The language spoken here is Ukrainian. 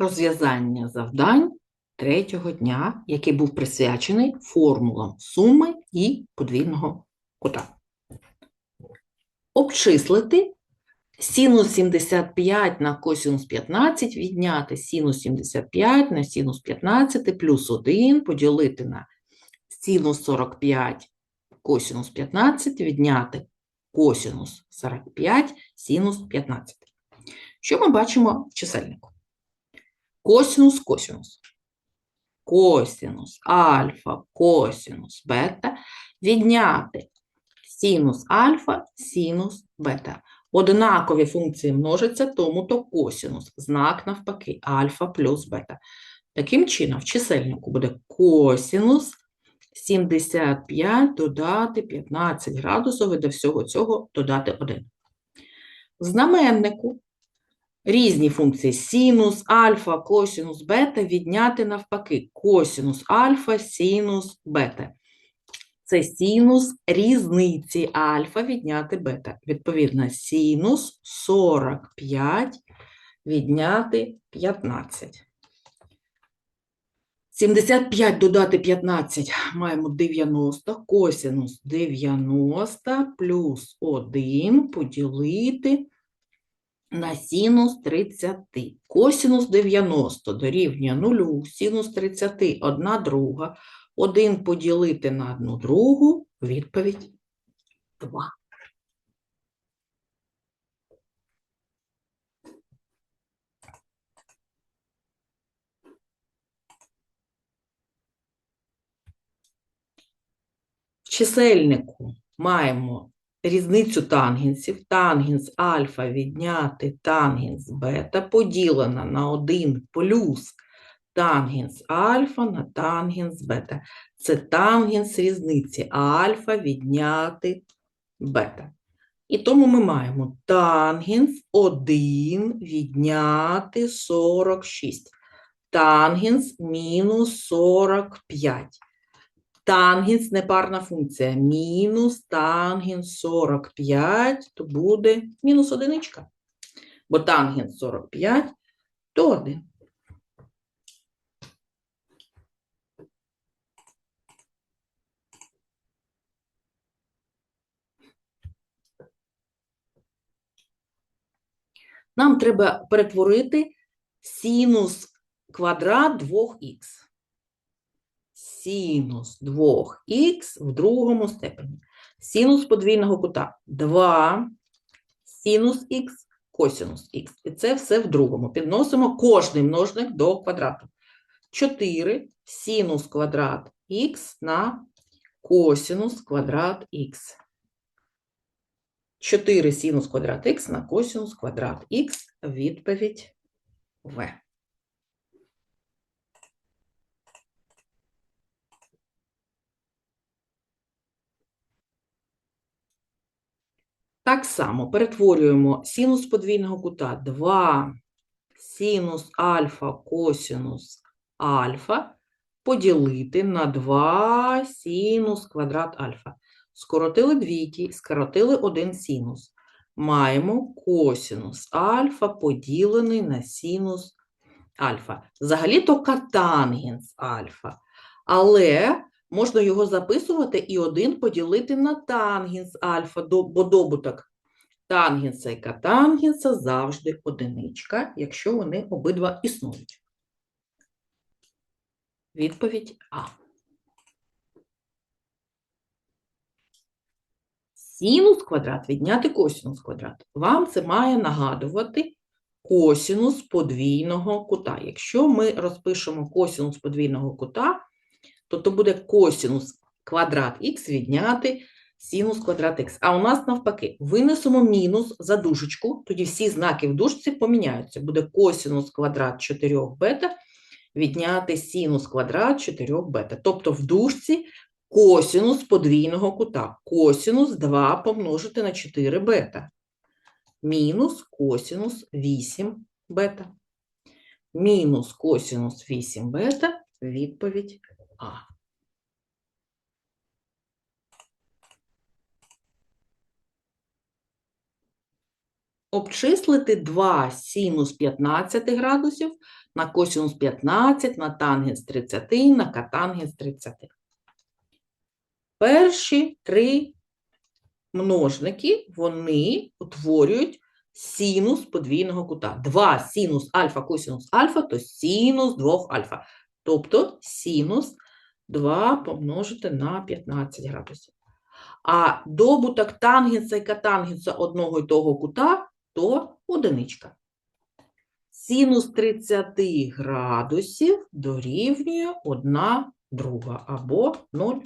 розв'язання завдань третього дня, який був присвячений формулам суми і подвійного кута. Обчислити синус 75 на косинус 15 відняти синус 75 на синус 15 плюс 1 поділити на синус 45 косинус 15 відняти косинус 45 синус 15. Що ми бачимо в чисельнику? Косинус, косинус. Косинус альфа, косинус бета відняти синус альфа, синус бета. Однакові функції множаться, тому то косинус. Знак навпаки, альфа плюс бета. Таким чином, в чисельнику буде косинус 75 додати 15 градусів і до всього цього додати 1. В знаменнику різні функції синус, альфа, косинус, бета відняти навпаки косинус альфа, синус, бета. Це синус різниці альфа відняти бета. Відповідно, синус 45 відняти 15. 75 додати 15 маємо 90, косинус 90 плюс 1 поділити на синус 30. Косинус 90 дорівнює 0, синус 30 – 1 друга. 1 поділити на 1 другу, відповідь 2. В чисельнику маємо різницю тангенсів. Тангенс альфа відняти тангенс бета поділена на 1 плюс тангенс альфа на тангенс бета. Це тангенс різниці альфа відняти бета. І тому ми маємо тангенс 1 відняти 46. Тангенс мінус 45. Тангенс непарна функція. Мінус тангенс 45, то буде мінус одиничка. Бо тангенс 45 то 1. Нам треба перетворити синус квадрат 2х. Синус 2х в другому степені. Синус подвійного кута 2, синус х, косинус х. І це все в другому. Підносимо кожний множник до квадрату. 4 синус квадрат х на косинус квадрат х. 4 синус квадрат х на косинус квадрат х. Відповідь В. Так само перетворюємо синус подвійного кута 2 синус альфа косинус альфа поділити на 2 синус квадрат альфа. Скоротили двійки, скоротили один синус. Маємо косинус альфа поділений на синус альфа. Взагалі-то катангенс альфа. Але можна його записувати і один поділити на тангенс альфа, бо добуток тангенса і катангенса завжди одиничка, якщо вони обидва існують. Відповідь А. Синус квадрат відняти косинус квадрат. Вам це має нагадувати косинус подвійного кута. Якщо ми розпишемо косинус подвійного кута, то то буде косинус квадрат х відняти синус квадрат х. А у нас навпаки, винесемо мінус за дужечку, тоді всі знаки в дужці поміняються. Буде косинус квадрат 4 бета відняти синус квадрат 4 бета. Тобто в дужці косинус подвійного кута. Косинус 2 помножити на 4 бета. Мінус косинус 8 бета. Мінус косинус 8 бета. Відповідь А. обчислити 2 синус 15 градусів на косинус 15, на тангенс 30, на катангенс 30. Перші три множники, вони утворюють синус подвійного кута. 2 синус альфа косинус альфа, то синус 2 альфа. Тобто синус 2 помножити на 15 градусів. А добуток тангенса і катангенса одного і того кута то одиничка. Синус 30 градусів дорівнює 1 друга або 0,5.